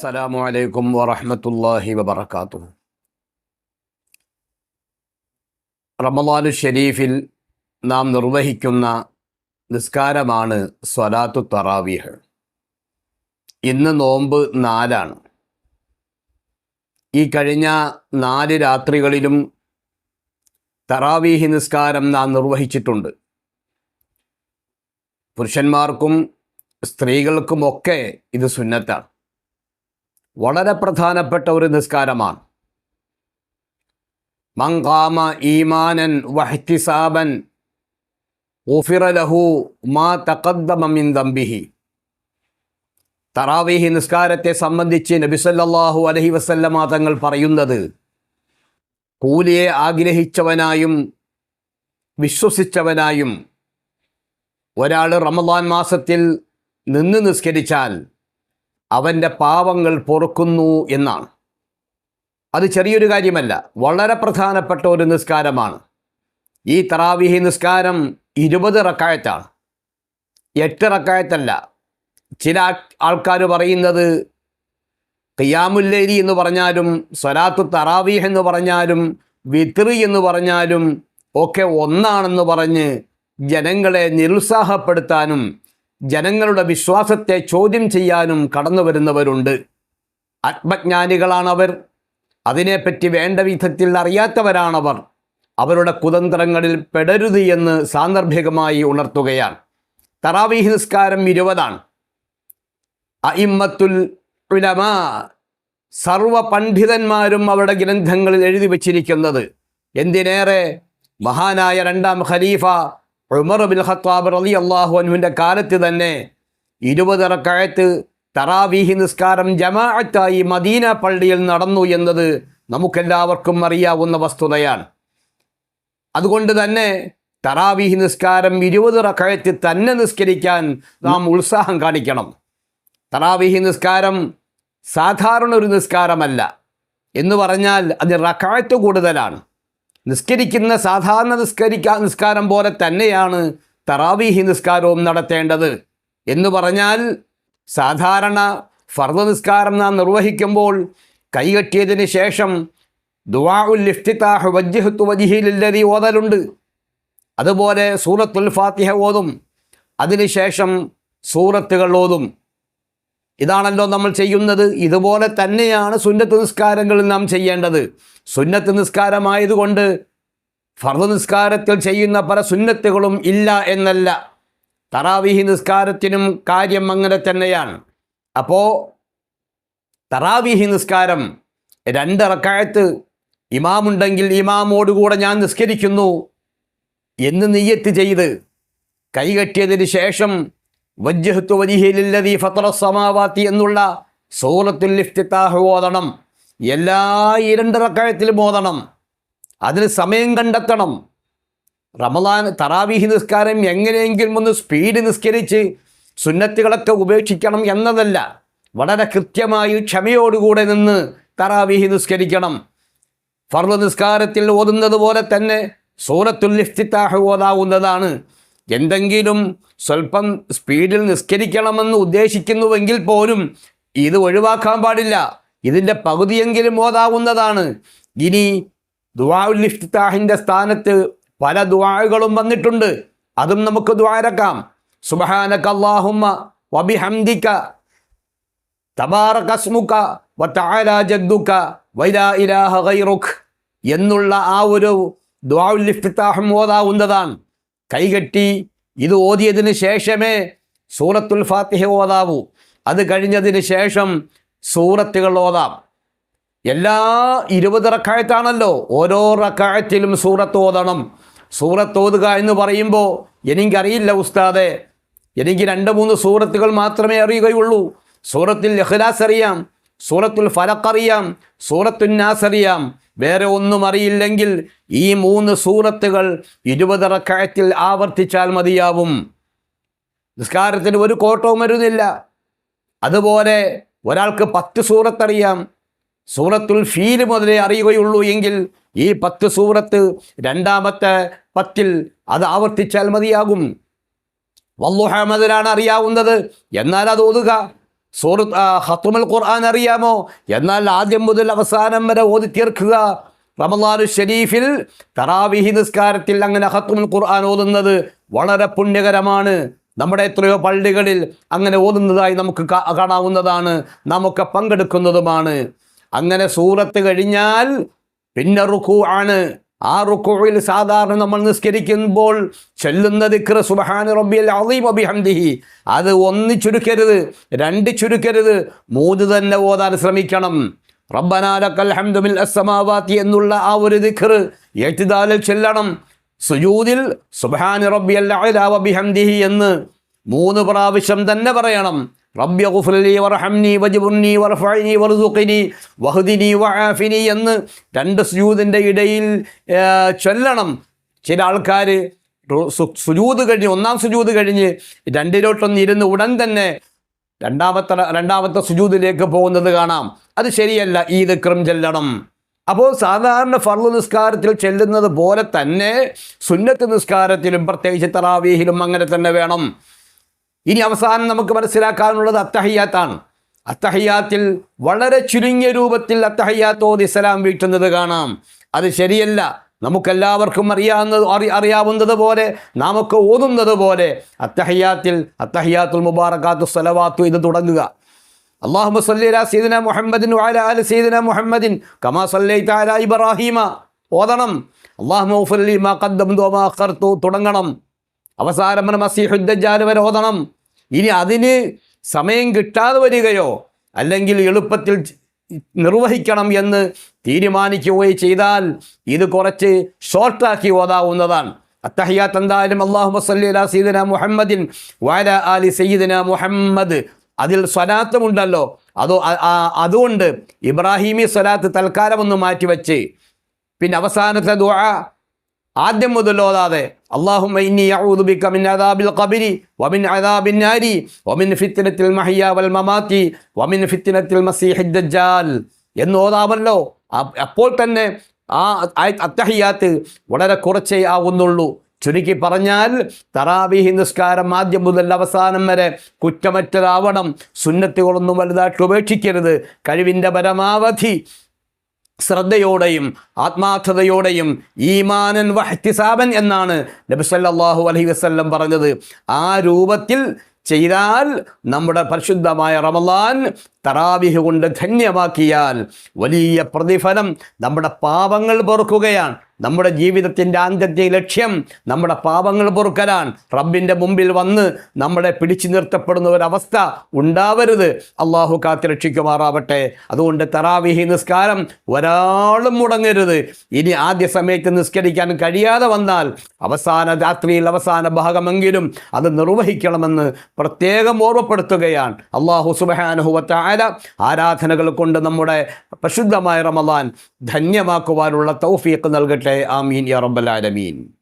അസ്സലാമു അലൈക്കും വറഹ്മത്തുള്ളാഹി വബറകാതുഹു. റമദാനു ഷെരീഫിൽ നാം നിർവഹിക്കുന്ന നിസ്കാരമാണ് സ്വലാത്തു തറാവീഹ്. ഇന്ന് നോമ്പ് നാലാണ്. ഈ കഴിഞ്ഞ നാല് രാത്രികളിലും തറാവീഹി നിസ്കാരം നാം നിർവഹിച്ചിട്ടുണ്ട്. പുരുഷന്മാർക്കും സ്ത്രീകൾക്കുമൊക്കെ ഇത് സുന്നത്താണ്. വളരെ പ്രധാനപ്പെട്ട ഒരു നിസ്കാരമാണ്. മങ്കാമ ഈമാനൻ വഹ്തിസാബൻ ലഹു മാ തക്കദ്ദമിൻ മിൻ ദംബിഹി. തറാവീഹി നിസ്കാരത്തെ സംബന്ധിച്ച് നബിസല്ലാഹു അലഹി വസല്ലമ തങ്ങൾ പറയുന്നത് കൂലിയെ ആഗ്രഹിച്ചവനായും വിശ്വസിച്ചവനായും ഒരാൾ റമദാൻ മാസത്തിൽ നിന്ന് നിസ്കരിച്ചാൽ അവന്റെ പാവങ്ങൾ പൊറുക്കുന്നു എന്നാണ്. അത് ചെറിയൊരു കാര്യമല്ല വളരെ പ്രധാനപ്പെട്ട ഒരു നിസ്കാരമാണ്. ഈ തറാവിഹി നിസ്കാരം ഇരുപത് റക്കായത്താണ്. എട്ട് റക്കായത്തല്ല. ചില ആൾക്കാർ പറയുന്നത് ഖിയാമുല്ലേരി എന്ന് പറഞ്ഞാലും സ്വലാത്തു തറാവീഹ് എന്ന് പറഞ്ഞാലും വിത്രി എന്ന് പറഞ്ഞാലും ഒക്കെ ഒന്നാണെന്ന് പറഞ്ഞ് ജനങ്ങളെ നിരുത്സാഹപ്പെടുത്താനും ജനങ്ങളുടെ വിശ്വാസത്തെ ചോദ്യം ചെയ്യാനും കടന്നു വരുന്നവരുണ്ട്. ആത്മജ്ഞാനികളാണവർ. അതിനെപ്പറ്റി വേണ്ട വിധത്തിൽ അറിയാത്തവരാണവർ. അവരുടെ കുതന്ത്രങ്ങളിൽ പെടരുത് എന്ന് സാന്ദർഭികമായി ഉണർത്തുകയാണ്. തറാവീഹ് നിസ്കാരം ഇരുപതാണ്. അയിമ്മത്തുൽ സർവ പണ്ഡിതന്മാരും അവരുടെ ഗ്രന്ഥങ്ങളിൽ എഴുതി വച്ചിരിക്കുന്നത്. എന്തിനേറെ? മഹാനായ രണ്ടാം ഖലീഫ ഉമർ ബിൻ ഖത്താബ് റലി അള്ളാഹു അനുവിന്റെ കാലത്ത് തന്നെ ഇരുപത് റക്കായത്ത് തറാവീഹി നിസ്കാരം ജമാഅത്തായി മദീന പള്ളിയിൽ നടന്നു എന്നത് നമുക്കെല്ലാവർക്കും അറിയാവുന്ന വസ്തുതയാണ്. അതുകൊണ്ട് തന്നെ തറാവീഹി നിസ്കാരം ഇരുപത് റക്കായത്ത് തന്നെ നിസ്കരിക്കാൻ നാം ഉത്സാഹം കാണിക്കണം. തറാവീഹി നിസ്കാരം സാധാരണ ഒരു നിസ്കാരമല്ല. എന്ന് പറഞ്ഞാൽ അത് റക്കായത്ത് കൂടുതലാണ്. നിസ്കരിക്കുന്ന സാധാരണ നിസ്കരിക്കാ നിസ്കാരം പോലെ തന്നെയാണ് തറാവീഹി നിസ്കാരവും നടത്തേണ്ടത്. എന്ന് പറഞ്ഞാൽ സാധാരണ ഫർദ നിസ്കാരം നാം നിർവഹിക്കുമ്പോൾ കൈകെട്ടിയതിന് ശേഷം ദുവാഉൽ ഇഫ്തിതാഹ് വജ്ജഹത്തു ഓതലുണ്ട്. അതുപോലെ സൂറത്തുൽ ഫാത്തിഹ ഓതും. അതിനുശേഷം സൂറത്തുകൾ ഓതും. ഇതാണല്ലോ നമ്മൾ ചെയ്യുന്നത്. ഇതുപോലെ തന്നെയാണ് സുന്നത്ത് നിസ്കാരങ്ങളിൽ നാം ചെയ്യേണ്ടത്. സുന്നത്ത് നിസ്കാരമായതുകൊണ്ട് ഫർദ് നിസ്കാരത്തിൽ ചെയ്യുന്ന പല സുന്നത്തുകളും ഇല്ല എന്നല്ല. തറാവിഹി നിസ്കാരത്തിനും കാര്യം അങ്ങനെ തന്നെയാണ്. അപ്പോൾ തറാവിഹി നിസ്കാരം രണ്ടിറക്കായത്ത് ഇമാമുണ്ടെങ്കിൽ ഇമാമോടുകൂടെ ഞാൻ നിസ്കരിക്കുന്നു എന്ന് നെയ്യത്ത് ചെയ്ത് കൈകെട്ടിയതിന് ശേഷം വജ്ജഹത്തു വജിഹിലില്ലതി ഫത്ര സമാവാത്തി എന്നുള്ള സൂറത്തുൽ ഇഫ്തിത്താഹ് ഓതണം. എല്ലാ ഇരണ്ട് റക്കായത്തിലും ഓതണം. അതിന് സമയം കണ്ടെത്തണം. റമദാൻ തറാവീഹി നിസ്കാരം എങ്ങനെയെങ്കിലും ഒന്ന് സ്പീഡ് നിസ്കരിച്ച് സുന്നത്തുകളൊക്കെ ഉപേക്ഷിക്കണം എന്നതല്ല. വളരെ കൃത്യമായി ക്ഷമയോടുകൂടെ നിന്ന് തറാവീഹി നിസ്കരിക്കണം. ഫർദ് നിസ്കാരത്തിൽ ഓതുന്നത് പോലെ തന്നെ സൂറത്തുൽ ഇഫ്തിത്താഹ് ഓതാവുന്നതാണ്. എന്തെങ്കിലും സ്വല്പം സ്പീഡിൽ നിസ്കരിക്കണമെന്ന് ഉദ്ദേശിക്കുന്നുവെങ്കിൽ പോലും ഇത് ഒഴിവാക്കാൻ പാടില്ല. ഇതിന്റെ പകുതിയെങ്കിലും ഓതാവുന്നതാണ്. ഇനി ദുവാഉൽ ഇഫ്തിത്താഹിന്റെ സ്ഥാനത്ത് പല ദുആകളും വന്നിട്ടുണ്ട്. അതും നമുക്ക് ദ്വാരക്കാം സുബഹാനക വബിഹംദിക വതആല ജദ്ദുക ഇലാഹ എന്നുള്ള ആ ഒരു ദുആഉൽ ഇഫ്തിത്താഹും ഓതാവുന്നതാണ്. കൈകെട്ടി ഇത് ഓതിയതിന് ശേഷമേ സൂറത്തുൽ ഫാത്തിഹ ഓതാവൂ. അത് കഴിഞ്ഞതിന് ശേഷം സൂറത്തുകൾ ഓതാം. എല്ലാ ഇരുപത് റക്കായത്താണല്ലോ ഓരോ റക്കായത്തിലും സൂറത്ത് ഓതണം. സൂറത്ത് ഓതുക എന്ന് പറയുമ്പോൾ എനിക്കറിയില്ല ഉസ്താദെ. എനിക്ക് രണ്ട് മൂന്ന് സൂറത്തുകൾ മാത്രമേ അറിയുകയുള്ളൂ. സൂറത്തിൽ ലഹ്ലാസ് അറിയാം സൂറത്തുൽ ഫലക്കറിയാം സൂറത്തുൽ നാസ് അറിയാം. വേറെ ഒന്നും അറിയില്ലെങ്കിൽ ഈ മൂന്ന് സൂറത്തുകൾ ഇരുപത് റക്കായത്തിൽ ആവർത്തിച്ചാൽ മതിയാവും. നിസ്കാരത്തിന് ഒരു കോട്ടവും വരുന്നില്ല. അതുപോലെ ഒരാൾക്ക് പത്ത് സൂറത്തറിയാം. സൂറത്തുൽ ഫീൽ മുതലേ അറിയുകയുള്ളൂ എങ്കിൽ ഈ പത്ത് സൂറത്ത് രണ്ടാമത്തെ പത്തിൽ അത് ആവർത്തിച്ചാൽ മതിയാകും. വല്ലുഹ അറിയാവുന്നത്. എന്നാൽ അത് ഓതുക. സൂറത്ത് ആ, ഖത്തുമുൽ ഖുർആൻ അറിയാമോ? എന്നാൽ ആദ്യം മുതൽ അവസാനം വരെ ഓതി തീർക്കുക. റമദാനു ഷരീഫിൽ തറാവിഹി നിസ്കാരത്തിൽ അങ്ങനെ ഹത്തുമൽ ഖുർആൻ ഓതുന്നത് വളരെ പുണ്യകരമാണ്. നമ്മുടെ എത്രയോ പള്ളികളിൽ അങ്ങനെ ഓതുന്നതായി നമുക്ക് കാണാവുന്നതാണ്. നമുക്ക് പങ്കെടുക്കുന്നതുമാണ്. അങ്ങനെ സൂറത്ത് കഴിഞ്ഞാൽ പിന്നെ റുഖു ആണ് ആ റുക്കോയിൽ സാധാരണ നമ്മൾ നിസ്കരിക്കുമ്പോൾ ചൊല്ലുന്ന ദിക്ർ സുബഹാന റബ്ബിയൽ അലീം അബിഹംദിഹി അത് ഒന്ന് ചുരുക്കരുത് രണ്ട് ചുരുക്കരുത്. മൂന്ന് തന്നെ ഓതാൻ ശ്രമിക്കണം. റബ്ബനാലക്കൽ ഹംദുമിൽ അസ്സമാവാത്തി എന്നുള്ള ആ ഒരു ദിക്ർ എഴുത്തിദാലിൽ ചെല്ലണം. സുജൂദിൽ സുബഹാന റബ്ബിയൽ അല്ലാ വബിഹംദിഹി എന്ന് മൂന്ന് പ്രാവശ്യം തന്നെ പറയണം. റബ്ബി ഗുഫ്ലി വർഹംനി വജ്ബുർനി വർഫഅനി വർസുഖിനി വഹ്ദിനി വആഫിനി എന്ന് രണ്ട് സുജൂദിന്റെ ഇടയിൽ ചൊല്ലണം. ചില ആൾക്കാർ സുജൂത് കഴിഞ്ഞ് ഒന്നാം സുജൂത് കഴിഞ്ഞ് രണ്ടിലോട്ടൊന്ന് ഇരുന്ന് ഉടൻ തന്നെ രണ്ടാമത്തെ രണ്ടാമത്തെ സുജൂദിലേക്ക് പോകുന്നത് കാണാം. അത് ശരിയല്ല ഈ ദിക്രം ചെല്ലണം. അപ്പോൾ സാധാരണ ഫർൾ നിസ്കാരത്തിൽ ചെല്ലുന്നത് പോലെ തന്നെ സുന്നത്ത് നിസ്കാരത്തിലും പ്രത്യേകിച്ച് തറാവീഹിലും അങ്ങനെ തന്നെ വേണം. ഇനി അവസാനം നമുക്ക് മനസ്സിലാക്കാനുള്ളത് അത്തഹയ്യാത്താണ്. അത്തഹയ്യാത്തിൽ വളരെ ചുരുങ്ങിയ രൂപത്തിൽ അത്തഹയ്യാത്ത് ഇസ്ലാം സലാം വീട്ടുന്നത് കാണാം. അത് ശരിയല്ല. നമുക്കെല്ലാവർക്കും അറിയാവുന്നത് അറി അറിയാവുന്നത് പോലെ നമുക്ക് ഓതുന്നത് പോലെ അത്തഹയ്യാത്തിൽ അത്തഹയ്യാത്തുൽ മുബാറക്കാത്തു സലവാത്തു ഇത് തുടങ്ങുക. അള്ളാഹു സല്ലി സീദന മുഹമ്മദിൻ വാല ആല സീദന മുഹമ്മദിൻ കമാ സല്ലൈത അല ഇബ്രാഹീമ. ഓതണം. അള്ളാഹു മാ കദ്ദം തുടങ്ങണം. അവസാനം മസിഹുദ്ദാൽ വരെ ഇനി അതിന് സമയം കിട്ടാതെ വരികയോ അല്ലെങ്കിൽ എളുപ്പത്തിൽ നിർവഹിക്കണം എന്ന് തീരുമാനിക്കുകയോ ചെയ്താൽ ഇത് കുറച്ച് ഷോർട്ടാക്കി ഓതാവുന്നതാണ്. അത്തഹിയാത്ത് എന്തായാലും അള്ളാഹു മസ്ലി അല സീദന മുഹമ്മദിൻ വാല അലി സയ്യിദന മുഹമ്മദ്. അതിൽ സ്വലാത്തുമുണ്ടല്ലോ. അതോ അതുകൊണ്ട് ഇബ്രാഹിമി സ്വലാത്ത് തൽക്കാലം ഒന്ന് മാറ്റിവെച്ച്. പിന്നെ അവസാനത്തെ ദുആ ആദ്യം മുതൽ ഓതാതെ اللهم إني أعوذ بك من عذاب القبر ومن عذاب النار ومن فتنة المحيا والممات ومن فتنة المسيح الدجال എന്ന് ഓതാമല്ലോ അ- അപ്പോൾ തന്നെ ആ ആയ- അത്തഹിയാത്ത് വളരെ കുറച്ചേ ആവുന്നുള്ളൂ ചുരുക്കി പറഞ്ഞാൽ തറാബിഹി നിസ്കാരം ആദ്യം മുതൽ അവസാനം വരെ കുറ്റമറ്റതാവണം സുന്നത്തുകളൊന്നും വലുതായിട്ട് ഉപേക്ഷിക്കരുത് കഴിവിൻ്റെ പരമാവധി ശ്രദ്ധയോടെയും ആത്മാർത്ഥതയോടെയും ഈമാനൻ വഹ്തിസാബൻ എന്നാണ് നബി സല്ലല്ലാഹു അലൈഹി വസ്ല്ലം പറഞ്ഞത്. ആ രൂപത്തിൽ ചെയ്താൽ നമ്മുടെ പരിശുദ്ധമായ റമലാൻ തറാവിഹ് കൊണ്ട് ധന്യമാക്കിയാൽ വലിയ പ്രതിഫലം നമ്മുടെ പാപങ്ങൾ പൊറുക്കുകയാണ്. നമ്മുടെ ജീവിതത്തിന്റെ ആന്ത്യത്തെ ലക്ഷ്യം നമ്മുടെ പാപങ്ങൾ പൊറുക്കലാണ്. റബ്ബിന്റെ മുമ്പിൽ വന്ന് നമ്മളെ പിടിച്ചു നിർത്തപ്പെടുന്ന ഒരവസ്ഥ ഉണ്ടാവരുത്. അള്ളാഹു കാത്തിരക്ഷിക്കുമാറാവട്ടെ അതുകൊണ്ട് തറാവിഹി നിസ്കാരം ഒരാളും മുടങ്ങരുത്. ഇനി ആദ്യ സമയത്ത് നിസ്കരിക്കാൻ കഴിയാതെ വന്നാൽ അവസാന രാത്രിയിൽ അവസാന ഭാഗമെങ്കിലും അത് നിർവഹിക്കണമെന്ന് പ്രത്യേകം ഓർമ്മപ്പെടുത്തുകയാണ്. അള്ളാഹു സുബഹാനുഹുവത്തായ ആരാധനകൾ കൊണ്ട് നമ്മുടെ പ്രശുദ്ധമായ റമദാൻ ധന്യമാക്കുവാനുള്ള തൗഫീഖ് നൽകട്ടെ. ആമീൻ യാ റബ്ബൽ ആലമീൻ.